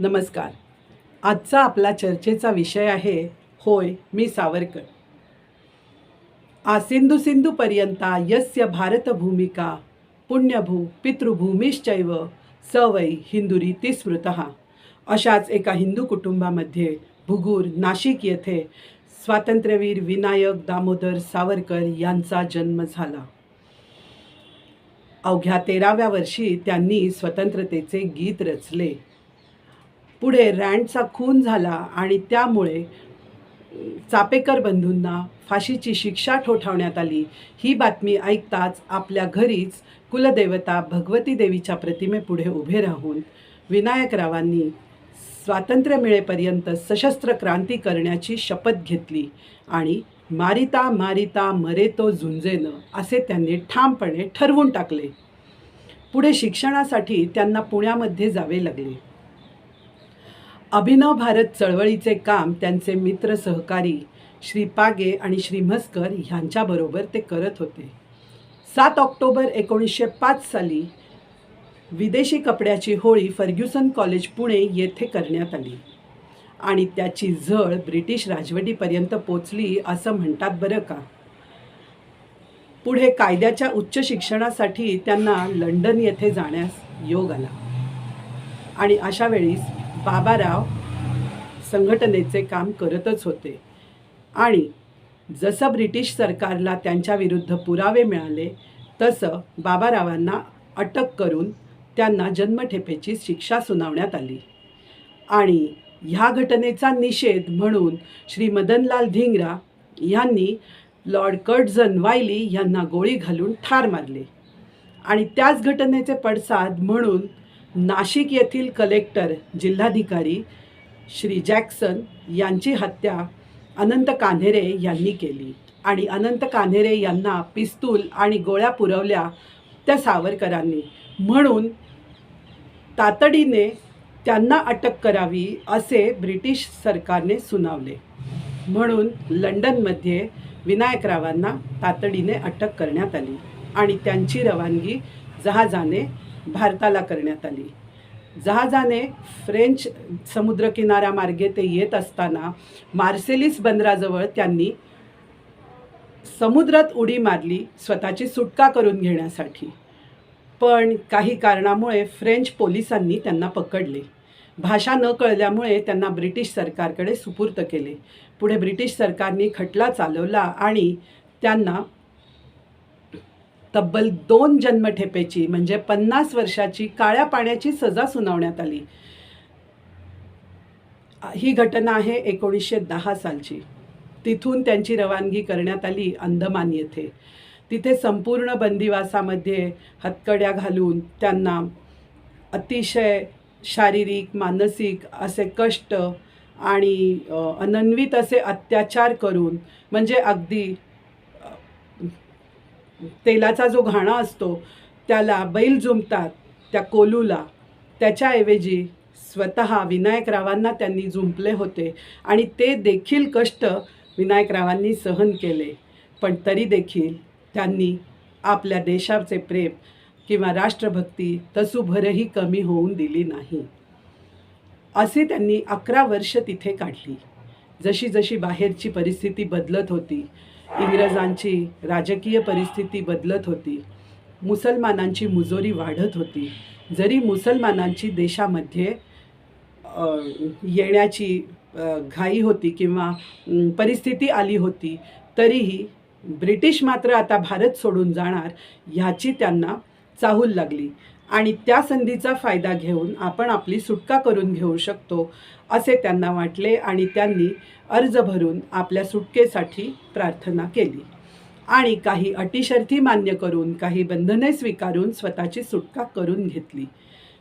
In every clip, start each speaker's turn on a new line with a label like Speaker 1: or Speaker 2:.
Speaker 1: नमस्कार. आजचा आपला चर्चेचा विषय आहे होय मी सावरकर. आसिंधू सिंधू पर्यंता यस्य भारतभूमिका पुण्यभू पितृभूमिश्चैव सवै हिंदुरीती स्मृत. अशाच एका हिंदू कुटुंबामध्ये भुगूर नाशिक येथे स्वातंत्र्यवीर विनायक दामोदर सावरकर यांचा जन्म झाला. अवघ्या तेराव्या वर्षी त्यांनी स्वतंत्रतेचे गीत रचले. पुढे रँडचा खून झाला आणि त्यामुळे चापेकर बंधूंना फाशीची शिक्षा ठोठावण्यात आली. ही बातमी ऐकताच आपल्या घरीच कुलदेवता भगवती देवीच्या प्रतिमेपुढे उभे राहून विनायकरावांनी स्वातंत्र्य मिळेपर्यंत सशस्त्र क्रांती करण्याची शपथ घेतली आणि मारिता मारिता मरे तो झुंजेनं असे त्यांनी ठामपणे ठरवून टाकले. पुढे शिक्षणासाठी त्यांना पुण्यामध्ये जावे लागले. अभिनव भारत चळवळीचे काम त्यांचे मित्र सहकारी श्री पागे आणि श्री म्हस्कर ह्यांच्याबरोबर ते करत होते. सात ऑक्टोबर एकोणीसशे पाच साली विदेशी कपड्याची होळी फर्ग्युसन कॉलेज पुणे येथे करण्यात आली. आणि त्याची झळ ब्रिटिश राजवटीपर्यंत पोचली असं म्हणतात बरं का? पुढे कायद्याच्या उच्च शिक्षणासाठी त्यांना लंडन येथे जाण्यास योग आला. आणि अशा वेळीस बाबाराव संघटनेचे काम करतच होते. आणि जसं ब्रिटिश सरकारला त्यांच्याविरुद्ध पुरावे मिळाले तसं बाबारावांना अटक करून त्यांना जन्मठेपेची शिक्षा सुनावण्यात आली. आणि ह्या घटनेचा निषेध म्हणून श्री मदनलाल धिंगरा यांनी लॉर्ड कर्टझन वायली यांना गोळी घालून ठार मारले. आणि त्याच घटनेचे पडसाद म्हणून नाशिक येथील कलेक्टर जिल्हाधिकारी श्री जॅक्सन यांची हत्या अनंत कान्हेरे यांनी केली आणि अनंत कान्हेरे यांना पिस्तूल आणि गोळ्या पुरवल्या त्या सावरकरांनी. म्हणून तातडीने त्यांना अटक करावी असे ब्रिटिश सरकारने सुनावले. म्हणून लंडनमध्ये विनायकरावांना तातडीने अटक करण्यात आली आणि त्यांची रवानगी जहाजाने भारताला करण्यात आली. जहाजाने फ्रेंच समुद्रकिनाऱ्यामार्गे ते येत असताना मार्सेलिस बंदराजवळ त्यांनी समुद्रात उडी मारली स्वतःची सुटका करून घेण्यासाठी. पण काही कारणामुळे फ्रेंच पोलिसांनी त्यांना पकडले. भाषा न कळल्यामुळे त्यांना ब्रिटिश सरकारकडे सुपूर्त केले. पुढे ब्रिटिश सरकारने खटला चालवला आणि त्यांना तब्बल दोन जन्मठेपेची म्हणजे पन्नास वर्षाची काळ्या पाण्याची सजा सुनावण्यात आली. ही घटना आहे एकोणीसशे दहा सालची. तिथून त्यांची रवानगी करण्यात आली अंदमान येथे. तिथे संपूर्ण बंदिवासामध्ये हतकड्या घालून त्यांना अतिशय शारीरिक मानसिक असे कष्ट आणि अनन्वित असे अत्याचार करून म्हणजे अगदी तेलाचा जो घाणा असतो त्याला बैल जुंपतात त्या कोलूला. त्याच्याऐवजी स्वतः विनायकरावांना त्यांनी जुंपले होते आणि ते देखील कष्ट विनायकरावांनी सहन केले. पण तरी देखील त्यांनी आपल्या देशाचे प्रेम किंवा राष्ट्रभक्ती तसुभरही कमी होऊन दिली नाही. असे त्यांनी अकरा वर्ष तिथे काढली. जशी जशी बाहेरची परिस्थिती बदलत होती इंग्रजांची राजकीय परिस्थिती बदलत होती मुसलमानांची मुजोरी वाढत होती जरी मुसलमानांची देशामध्ये येण्याची घाई होती किंवा परिस्थिती आली होती तरीही ब्रिटिश मात्र आता भारत सोडून जाणार ह्याची त्यांना चाहूल लागली. आणि त्या संधीचा फायदा घेऊन आपण आपली सुटका करून घेऊ शकतो असे त्यांना वाटले आणि त्यांनी अर्ज भरून आपल्या सुटकेसाठी प्रार्थना केली. आणि काही अटीशर्थी मान्य करून काही बंधने स्वीकारून स्वतःची सुटका करून घेतली.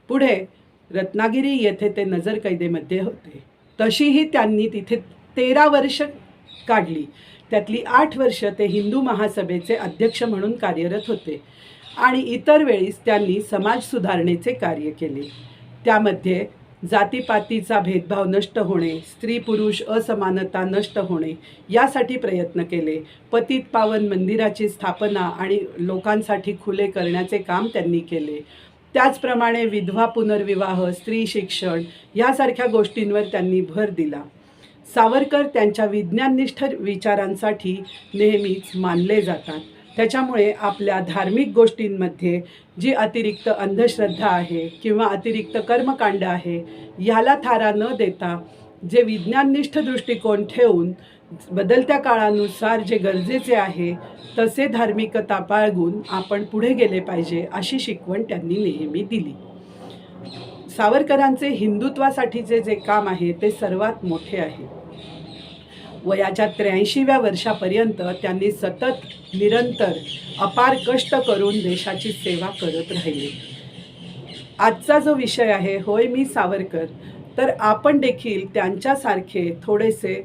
Speaker 1: पुढे रत्नागिरी येथे ते नजरकैदेमध्ये होते. तशीही त्यांनी तिथे तेरा वर्ष काढली. त्यातली आठ वर्ष ते हिंदू महासभेचे अध्यक्ष म्हणून कार्यरत होते. आणि इतर वेळीस त्यांनी समाज सुधारणेचे कार्य केले. त्यामध्ये जातीपातीचा भेदभाव नष्ट होणे स्त्री पुरुष असमानता नष्ट होणे यासाठी प्रयत्न केले. पतित पावन मंदिराची स्थापना आणि लोकांसाठी खुले करण्याचे काम त्यांनी केले. त्याचप्रमाणे विधवा पुनर्विवाह स्त्री शिक्षण यासारख्या गोष्टींवर त्यांनी भर दिला. सावरकर त्यांच्या विज्ञाननिष्ठ विचारांसाठी नेहमीच मानले जातात. त्याच्यामुळे आपल्या धार्मिक गोष्टींमध्ये जी अतिरिक्त अंधश्रद्धा आहे किंवा अतिरिक्त कर्मकांड आहे ह्याला थारा न देता जे विज्ञाननिष्ठ दृष्टिकोन ठेवून बदलत्या काळानुसार जे गरजेचे आहे तसे धार्मिकता बाळगून आपण पुढे गेले पाहिजे अशी शिकवण त्यांनी नेहमी दिली. सावरकरांचे हिंदुत्वासाठीचे जे काम आहे ते सर्वात मोठे आहे. वयाच्या त्र्याऐंशीव्या वर्षापर्यंत त्यांनी सतत निरंतर अपार कष्ट करून देशाची सेवा करत राहिले. आजचा जो विषय आहे होय मी सावरकर तर आपण देखील त्यांच्यासारखे थोडेसे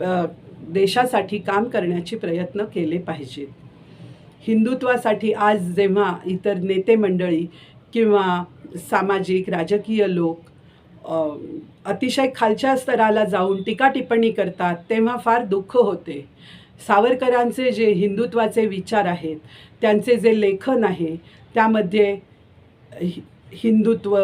Speaker 1: देशासाठी काम करण्याचे प्रयत्न केले पाहिजेत. हिंदुत्वासाठी आज जेव्हा इतर नेते मंडळी किंवा सामाजिक राजकीय लोक अतिशय खालच्या स्तराला जाऊन टीका टिप्पणी करतात तेव्हा फार दुःख होते. सावरकरांचे जे हिंदुत्वाचे विचार आहेत त्यांचे जे लेखन आहे त्यामध्ये हि- हिंदुत्व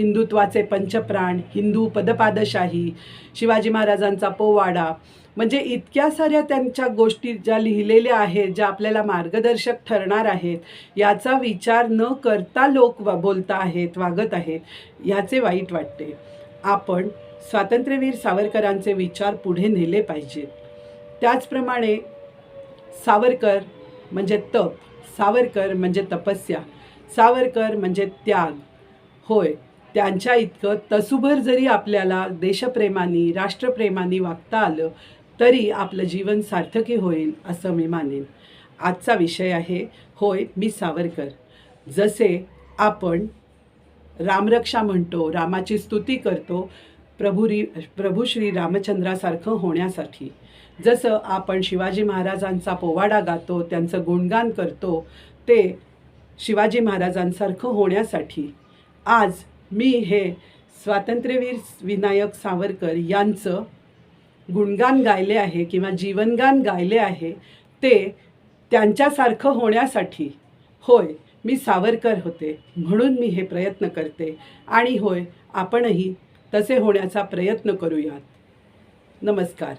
Speaker 1: हिंदुत्वाचे पंचप्राण हिंदू पदपादशाही शिवाजी महाराजांचा पोवाडा. म्हणजे इतक्या साऱ्या त्यांच्या गोष्टी ज्या लिहिलेल्या आहेत ज्या आपल्याला मार्गदर्शक ठरणार आहेत याचा विचार न करता लोक वा बोलता आहेत वागत आहेत ह्याचे वाईट वाटते. आपण स्वातंत्र्यवीर सावरकरांचे विचार पुढे नेले पाहिजेत. त्याचप्रमाणे सावरकर म्हणजे तप सावरकर म्हणजे तपस्या सावरकर म्हणजे त्याग. होय त्यांच्या इतकं तसुभर जरी आपल्याला देशप्रेमाने राष्ट्रप्रेमाने वागता आलं तरी आपलं जीवन सार्थकी होईल असं मी मानेन. आजचा विषय आहे होय मी सावरकर. जसे आपण रामरक्षा म्हणतो रामाची स्तुती करतो प्रभू री प्रभू श्री रामचंद्रासारखं होण्यासाठी. जसं आपण शिवाजी महाराजांचा पोवाडा गातो त्यांचं गुणगान करतो ते शिवाजी महाराजांसारखं होण्यासाठी. आज मी हे स्वातंत्र्यवीर विनायक सावरकर यांचं गुणगान गायले आहे किंवा जीवनगान गायले आहे ते त्यांच्यासारखं होण्यासाठी होय मी सावरकर होते म्हणून मी हे प्रयत्न करते आणि होय आपणही तसे होण्याचा प्रयत्न करूयात. नमस्कार.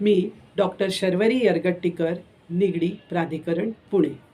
Speaker 1: मी डॉक्टर शर्वरी यरगट्टीकर निगडी प्राधिकरण पुणे.